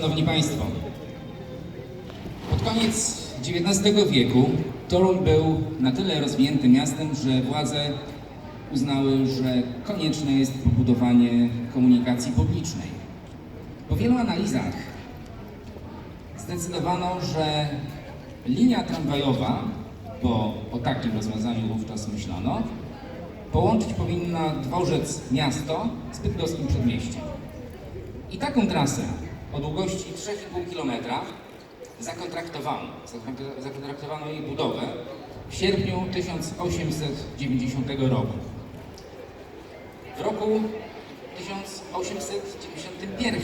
Szanowni Państwo, pod koniec XIX wieku Toruń był na tyle rozwiniętym miastem, że władze uznały, że konieczne jest pobudowanie komunikacji publicznej. Po wielu analizach zdecydowano, że linia tramwajowa, bo o takim rozwiązaniu wówczas myślano, połączyć powinna dworzec miasto z bydgoskim przedmieściem. I taką trasę o długości 3,5 km zakontraktowano. Zakontrak- Zakontraktowano jej budowę w sierpniu 1890 roku. W roku 1891,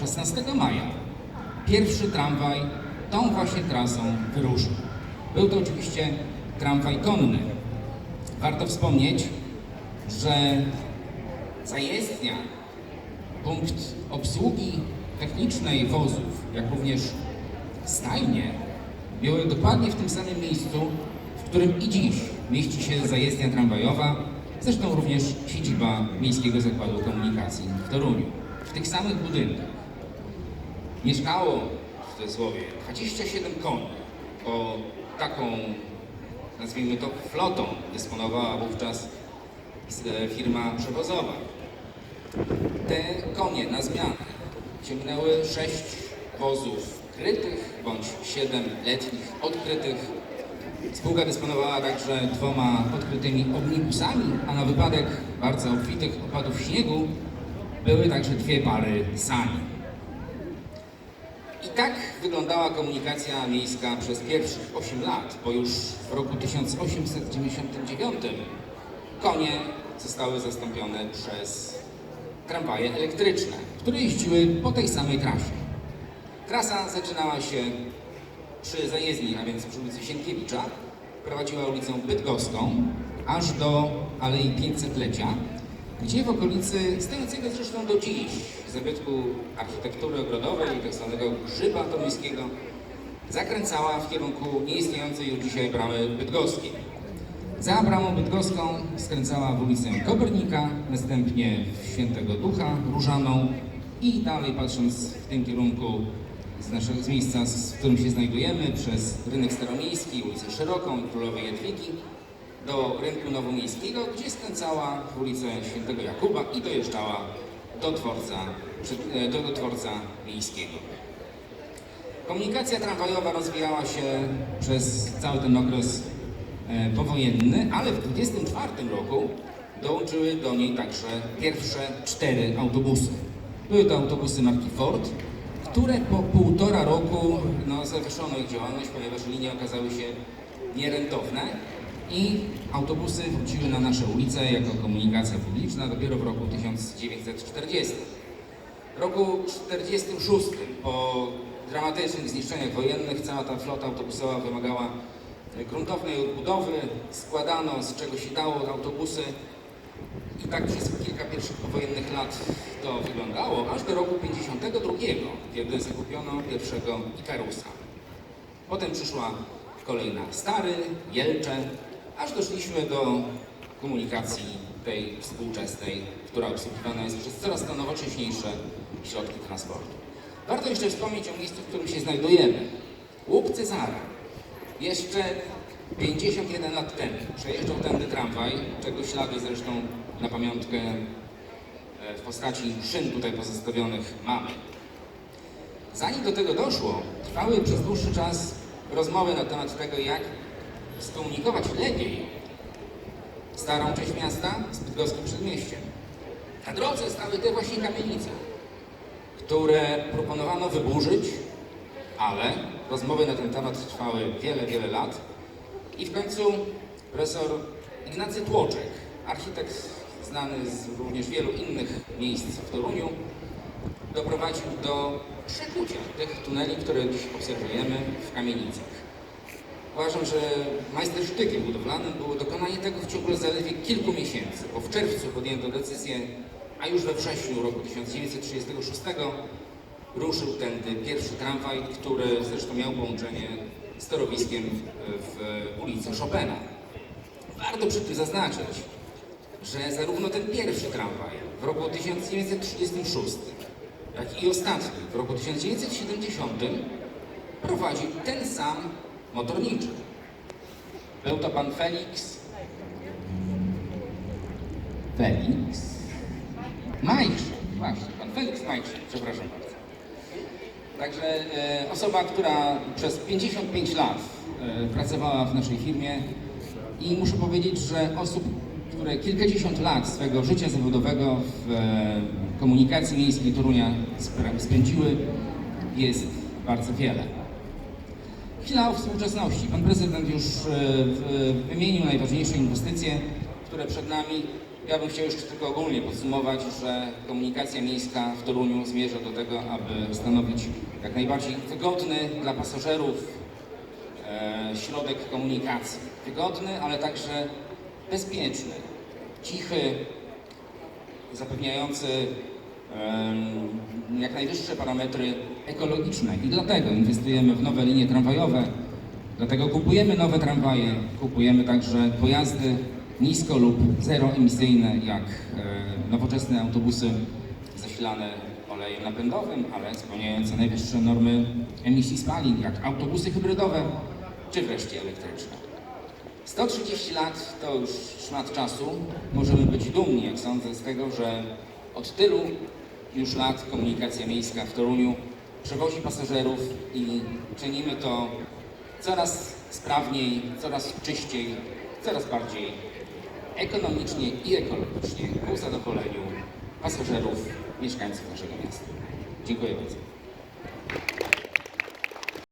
16 maja, pierwszy tramwaj tą właśnie trasą wyruszył. Był to oczywiście tramwaj konny. Warto wspomnieć, że zajezdnia punkt obsługi technicznej wozów, jak również stajnie, były dokładnie w tym samym miejscu, w którym i dziś mieści się zajezdnia tramwajowa, zresztą również siedziba Miejskiego Zakładu Komunikacji w Toruniu. W tych samych budynkach mieszkało, w cudzysłowie, 27 koni, bo taką, nazwijmy to, flotą dysponowała wówczas e, firma przewozowa. Te konie na zmianę ciągnęły sześć wozów krytych bądź siedem letnich odkrytych. Spółka dysponowała także dwoma odkrytymi omnibusami, a na wypadek bardzo obfitych opadów śniegu były także dwie pary sani. I tak wyglądała komunikacja miejska przez pierwszych 8 lat, bo już w roku 1899 konie zostały zastąpione przez tramwaje elektryczne, które jeździły po tej samej trasie. Trasa zaczynała się przy zajezdni, a więc przy ulicy Sienkiewicza, prowadziła ulicą Bydgoską, aż do Alei 500-lecia, gdzie w okolicy, stojącego zresztą do dziś, zabytku architektury ogrodowej, tak zwanego grzyba toruńskiego, zakręcała w kierunku nieistniejącej już dzisiaj bramy bydgoskiej. Za bramą bydgoską skręcała w ulicę Kopernika, następnie w Świętego Ducha, Różaną i dalej patrząc w tym kierunku z, naszego, z miejsca, w którym się znajdujemy, przez rynek staromiejski, ulicę Szeroką i Królowej Jadwigi do rynku nowomiejskiego, gdzie skręcała w ulicę Świętego Jakuba i dojeżdżała do dworca, e, do, do dworca miejskiego. Komunikacja tramwajowa rozwijała się przez cały ten okres powojenny, ale w 1924 roku dołączyły do niej także pierwsze cztery autobusy. Były to autobusy marki Ford, które po półtora roku no, zawieszono ich działalność, ponieważ linie okazały się nierentowne i autobusy wróciły na nasze ulice jako komunikacja publiczna dopiero w roku 1940. W roku 1946 po dramatycznych zniszczeniach wojennych cała ta flota autobusowa wymagała gruntownej odbudowy. Składano z czego się dało autobusy i tak przez kilka pierwszych powojennych lat to wyglądało, aż do roku 52, kiedy zakupiono pierwszego Ikarusa. Potem przyszła kolej na Stary, Jelcze, aż doszliśmy do komunikacji tej współczesnej, która obsługiwana jest przez coraz to nowocześniejsze środki transportu. Warto jeszcze wspomnieć o miejscu, w którym się znajdujemy. Łuk Cezara. Jeszcze 51 lat temu przejeżdżał tędy tramwaj, czego ślady zresztą na pamiątkę e, w postaci szyn tutaj pozostawionych mamy. Zanim do tego doszło, trwały przez dłuższy czas rozmowy na temat tego, jak skomunikować lepiej starą część miasta z bydgoskim przedmieściem. Na drodze stały te właśnie kamienice, które proponowano wyburzyć, ale rozmowy na ten temat trwały wiele, wiele lat i w końcu profesor Ignacy Tłoczek, architekt znany z również wielu innych miejsc w Toruniu, doprowadził do przekucia tych tuneli, które dziś obserwujemy w kamienicach. Uważam, że majstersztykiem budowlanym było dokonanie tego w ciągu zaledwie kilku miesięcy, bo w czerwcu podjęto decyzję, a już we wrześniu roku 1936 ruszył tędy pierwszy tramwaj, który zresztą miał połączenie z torowiskiem w ulicy Chopina. Warto przy tym zaznaczyć, że zarówno ten pierwszy tramwaj w roku 1936, jak i ostatni w roku 1970 prowadził ten sam motorniczy. Był to pan Felix. Felix Majchrzak, właśnie, pan Felix Majchrzak, przepraszam bardzo. Także e, osoba, która przez 55 lat e, pracowała w naszej firmie i muszę powiedzieć, że osób, które kilkadziesiąt lat swego życia zawodowego w e, komunikacji miejskiej Torunia spędziły, jest bardzo wiele. Chwila o współczesności. Pan prezydent już wymienił najważniejsze inwestycje, które przed nami. Ja bym chciał jeszcze tylko ogólnie podsumować, że komunikacja miejska w Toruniu zmierza do tego, aby stanowić jak najbardziej wygodny dla pasażerów e, środek komunikacji. Wygodny, ale także bezpieczny, cichy, zapewniający em, jak najwyższe parametry ekologiczne i dlatego inwestujemy w nowe linie tramwajowe, dlatego kupujemy nowe tramwaje, kupujemy także pojazdy nisko lub zeroemisyjne, jak e, nowoczesne autobusy zasilane olejem napędowym, ale spełniające najwyższe normy emisji spalin, jak autobusy hybrydowe, czy wreszcie elektryczne. 130 lat to już szmat czasu. Możemy być dumni, jak sądzę, z tego, że od tylu już lat komunikacja miejska w Toruniu przewozi pasażerów i czynimy to coraz sprawniej, coraz czyściej, coraz bardziej ekonomicznie i ekologicznie ku zadowoleniu pasażerów, mieszkańców naszego miasta. Dziękuję bardzo.